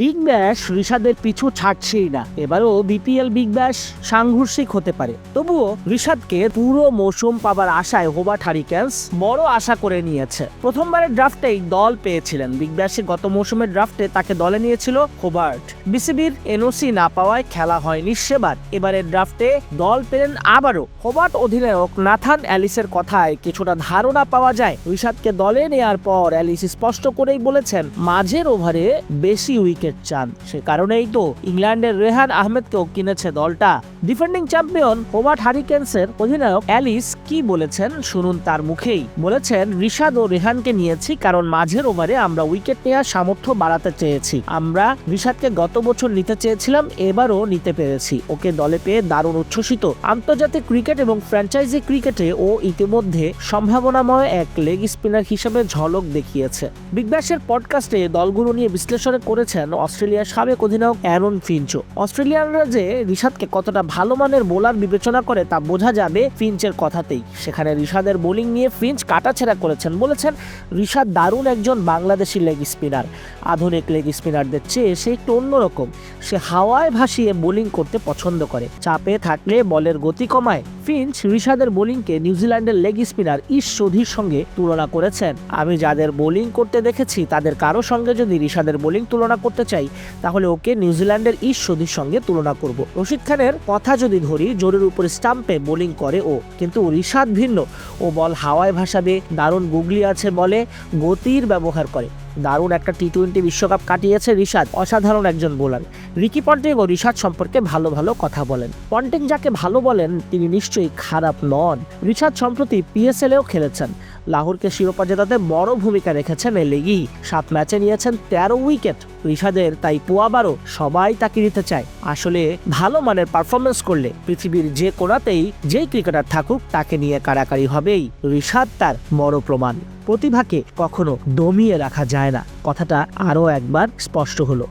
Big Bash ঋষাদের পিছু ছাড়ছেই না। এবারও বিপিএল বিগ ব্যাশ সাংঘর্ষিক হতে পারে। তবুও ঋষাদকে পুরো মৌসুম পাবার আশায় হোবার্ট হারিকেন্স বড় আশা করে নিয়েছে। প্রথমবারের ড্রাফটেই দল পেয়েছিলেন। বিগ ব্যাশের গত মৌসুমের ড্রাফটে তাকে দলে নিয়েছিল হোবার্ট বিসিবির এনওসি না পাওয়ায় খেলা হয়নি সেবার। এবারের ড্রাফটে দল পেলেন আবারও হোবার্ট অধিনায়ক নাথান অ্যালিসের কথায় কিছুটা ধারণা পাওয়া যায়। ঋষাদকে দলে নেয়ার পর অ্যালিস স্পষ্ট করেই বলেছেন, মাঝের ওভারে বেশি উইকেট চান? সে কারণেই তো ইংল্যান্ডের রেহান আহমেদকেও কিনেছে দলটা। ডিফেন্ডিং চ্যাম্পিয়ন হোবার্ট হারিকেন্সের অধিনায়ক অ্যালিস কি বলেছেন শুনুন তার মুখেই। বলেছেন ঋষাদ ও রেহানকে নিয়েছি কারণ মাঝের ওভারে আমরা উইকেট নেওয়ার সামর্থ্য বাড়াতে চেয়েছি। আমরা ঋষাদকে গত বছর নিতে চেয়েছিলাম, এবারও নিতে পেরেছি। ওকে দলে পেয়ে দারুণ উচ্ছ্বসিত। আন্তর্জাতিক ক্রিকেট এবং ফ্র্যাঞ্চাইজি ক্রিকেটে ও ইতিমধ্যে সম্ভাবনাময় এক লেগ স্পিনার হিসেবে ঝলক দেখিয়েছে। বিগ ব্যাশের পডকাস্টে দলগুলো নিয়ে বিশ্লেষণ করেছেন অস্ট্রেলিয়ার সাবেক অধিনায়ক অ্যারন ফিঞ্চো অস্ট্রেলিয়ানরা যে ঋষাদকে কতটা ভালো মানের বোলার বিবেচনা করে তা বোঝা যাবে ফিঞ্চের কথাতেই। সেখানে ঋষাদের বোলিং নিয়ে ফিঞ্চ কাটাছেড়া করেছেন বলেছেন ঋষাদ দারুণ একজন বাংলাদেশি লেগ স্পিনার। আধুনিক লেগ স্পিনারদের চেয়ে সে একটু অন্যরকম। সে হাওয়ায় ভাসিয়ে বোলিং করতে পছন্দ করে। চাপে থাকলে বলের গতি কমায়। ফিঞ্চ ঋষাদের বোলিংকে নিউজিল্যান্ডের লেগ স্পিনার ইশ সোধির সঙ্গে তুলনা করেছেন। আমি যাদের বোলিং করতে দেখেছি, তাদের কারও সঙ্গে যদি ঋষাদের বোলিং তুলনা করতে চাই, তাহলে ওকে নিউজিল্যান্ডের ইশ সোধির সঙ্গে তুলনা করব। রশিদ খানের কথা যদি ধরি, জোরের উপর স্টাম্পে বোলিং করে ও। কিন্তু ঋষাদ ভিন্ন। ও বল হাওয়ায় ভাসাবে, দারুণ গুগলি আছে বলে গতির ব্যবহার করে। দারুণ একটা টি টোয়েন্টি বিশ্বকাপ কাটিয়েছে ঋষাদ অসাধারণ একজন বোলার রিকি পন্টিং ও ঋষাদ সম্পর্কে ভালো ভালো কথা বলেন। পন্টিং যাকে ভালো বলেন, তিনি নিশ্চয়ই খারাপ নন। ঋষাদ সম্প্রতি পিএসএলেও খেলেছেন। লাহোরকে শিরোপা জেতাতে বড় ভূমিকা রেখেছেন এই লিগই সাত ম্যাচে নিয়েছেন তেরো উইকেট। ঋষাদের তাই পোয়াবারও সবাই তাকে নিতে চায়। আসলে ভালো মানের পারফরমেন্স করলে পৃথিবীর যে কোনাতেই যেই ক্রিকেটার থাকুক, তাকে নিয়ে কারাকারি হবেই। ঋষাদ তার বড় প্রমাণ। প্রতিভাকে কখনো দমিয়ে রাখা যায় না। কথাটা আরও একবার স্পষ্ট হলো।